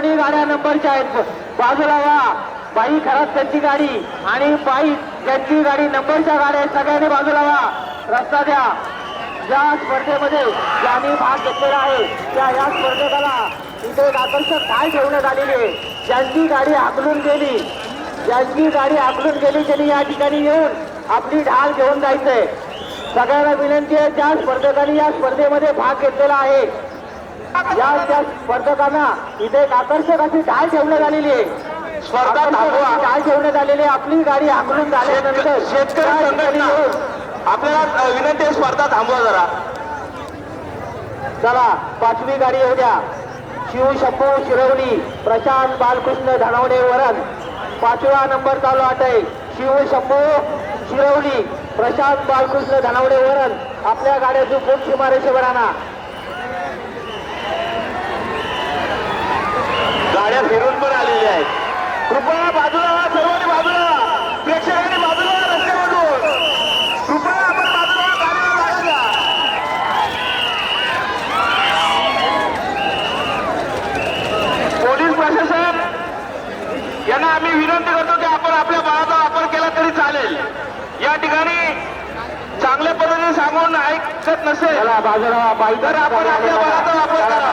दोन्ही गाड्या नंबरच्या आहेत. बाजूला या. बाई खराब त्यांची गाडी आणि बाई ज्यांची गाडी नंबरच्या गाड्या आहेत. सगळ्यांनी बाजूला या. रस्ता द्या. ज्या स्पर्धेमध्ये ज्यांनी भाग घेतलेला आहे त्या या स्पर्धकाला इथे एक आकर्षक काय ठेवण्यात आलेली आहे. ज्यांची गाडी आकलून गेली ज्यांची गाडी आकलून गेली त्यांनी या ठिकाणी येऊन आपली ढाल घेऊन जायचंय. सगळ्यांना विनंती आहे ज्या स्पर्धकांनी या स्पर्धेमध्ये भाग घेतलेला आहे. या त्या स्पर्धकांना इथे एक आकर्षक अशी ढाल ठेवण्यात आलेली आहे. स्पर्धा थांबवा. ढाल ठेवण्यात आलेली आहे. आपली गाडी आकलून झाल्यानंतर शेतकरी संघटना. आपल्याला विनंती आहे स्पर्धा थांबवा जरा. चला पाचवी गाडी येऊ द्या. शिव शंभू शिरवली प्रशांत बालकृष्ण धनवडे वरण पाचवा नंबर चालू आहे. शिव शंभू शिरवली प्रशांत बालकृष्ण धनवडे वरण आपल्या गाड्याची खूप सीमारेषेवर आणा गाड्या फिरून पण आलेल्या आहेत. कृपया बाजूला सर्वांनी बाजूला. प्रेक्षकांनी बाजूला रस्त्यामधून. कृपया आपण बाजूला गाडीला जागा द्या. पोलीस प्रशासन यांना आम्ही विनंती करतो की आपण आपल्या बळाचा वापर केला तरी चालेल. या ठिकाणी चांगल्या पद्धतीने सांगून ऐकत नसेल बाजूला. तर आपण आपल्या बळाचा वापर करा.